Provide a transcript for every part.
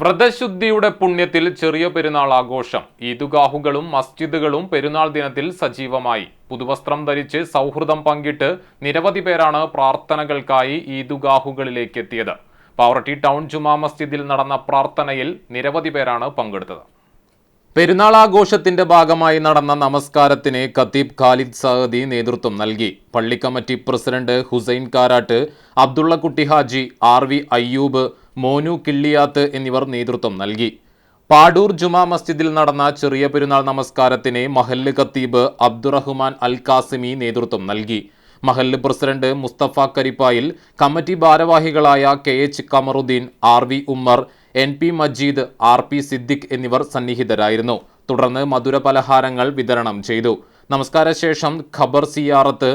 വ്രതശുദ്ധിയുടെ പുണ്യത്തിൽ ചെറിയ പെരുന്നാൾ ആഘോഷം. ഈദുഗാഹുകളും മസ്ജിദുകളും പെരുന്നാൾ ദിനത്തിൽ സജീവമായി. പുതുവസ്ത്രം ധരിച്ച് സൗഹൃദം പങ്കിട്ട് നിരവധി പേരാണ് പ്രാർത്ഥനകൾക്കായി ഈദുഗാഹുകളിലേക്ക് എത്തിയത് പാവറട്ടി ടൗൺ ജുമാ മസ്ജിദിൽ നടന്ന പ്രാർത്ഥനയിൽ നിരവധി പേരാണ് പങ്കെടുത്തത്. പെരുന്നാൾ ആഘോഷത്തിന്റെ ഭാഗമായി നടന്ന നമസ്കാരത്തിന് ഖത്തീബ് ഖാലിദ് സഹദി നേതൃത്വം നൽകി. പള്ളി committee president Hussain Karat Abdullakutty Haji R V Ayyub Monu Killiyath എന്നിവർ നേതൃത്വം നൽകി. പാടൂർ ജുമാ മസ്ജിദിൽ നടന്ന ചെറിയ പെരുന്നാൾ നമസ്കാരത്തിന് മഹല്ല് ഖത്തീബ് അബ്ദുറഹ്മാൻ അൽ കാസിമി നേതൃത്വം നൽകി. മഹല്ല് പ്രസിഡന്റ് മുസ്തഫ കരിപ്പായിൽ കമ്മിറ്റി ഭാരവാഹികളായ K H Kamaruddin R V Ummer N P Majeed R P Siddique എന്നിവർ സന്നിഹിതരായിരുന്നു. തുടർന്ന് മധുര പലഹാരങ്ങൾ വിതരണം ചെയ്തു. നമസ്കാരശേഷം ഖബർ സിയാറത്ത്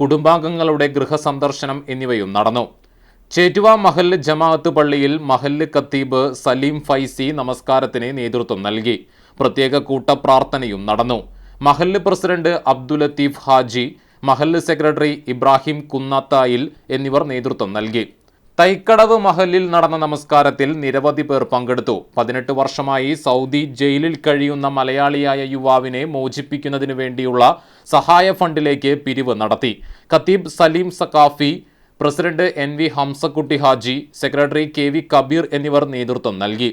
കുടുംബാംഗങ്ങളുടെ ഗൃഹസന്ദർശനം എന്നിവയും നടന്നു. ചേറ്റുവ മഹല്ല് ജമാഅത്ത് പള്ളിയിൽ മഹല്ല് ഖത്തീബ് സലീം ഫൈസി നമസ്കാരത്തിന് നേതൃത്വം നൽകി. പ്രത്യേക കൂട്ടപ്രാർത്ഥനയും നടന്നു. മഹല്ല് പ്രസിഡന്റ് അബ്ദുൽ ലത്തീഫ് ഹാജി മഹല്ല് സെക്രട്ടറി ഇബ്രാഹിം കുന്നത്തായിൽ എന്നിവർ നേതൃത്വം നൽകി. തൈക്കടവ് മഹലിൽ നടന്ന നമസ്കാരത്തിൽ നിരവധി പേർ പങ്കെടുത്തു. പതിനെട്ട് വർഷമായി സൗദി ജയിലിൽ കഴിയുന്ന മലയാളിയായ യുവാവിനെ മോചിപ്പിക്കുന്നതിനു വേണ്ടിയുള്ള സഹായ ഫണ്ടിലേക്ക് പിരിവ് നടത്തി. ഖത്തീബ് Saleem Saqafi president N V Hamsakutty Haji secretary K V Kabeer എന്നിവർ നേതൃത്വം നൽകി.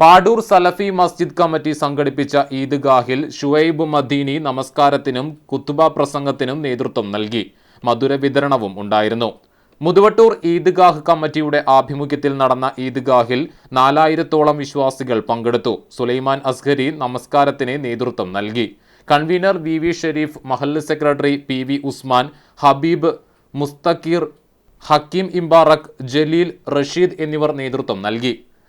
പാടൂർ സലഫി മസ്ജിദ് കമ്മിറ്റി സംഘടിപ്പിച്ച ഈദ്ഗാഹിൽ ഷുവൈബ് മദീനി നമസ്കാരത്തിനും കുത്തുബ പ്രസംഗത്തിനും നേതൃത്വം നൽകി. മധുര വിതരണവും ഉണ്ടായിരുന്നു. മുതുവട്ടൂർ ഈദ്ഗാഹ് കമ്മിറ്റിയുടെ ആഭിമുഖ്യത്തിൽ നടന്ന ഈദ്ഗാഹിൽ നാലായിരത്തോളം വിശ്വാസികൾ പങ്കെടുത്തു. സുലൈമാൻ അസ്ഹരി നമസ്കാരത്തിന് നേതൃത്വം നൽകി. കൺവീനർ വി വി ഷെരീഫ് മഹല്ല് secretary P V Usman Habeeb Mustaqeer Hakeem Imbarak Jaleel Rasheed എന്നിവർ നേതൃത്വം നൽകി.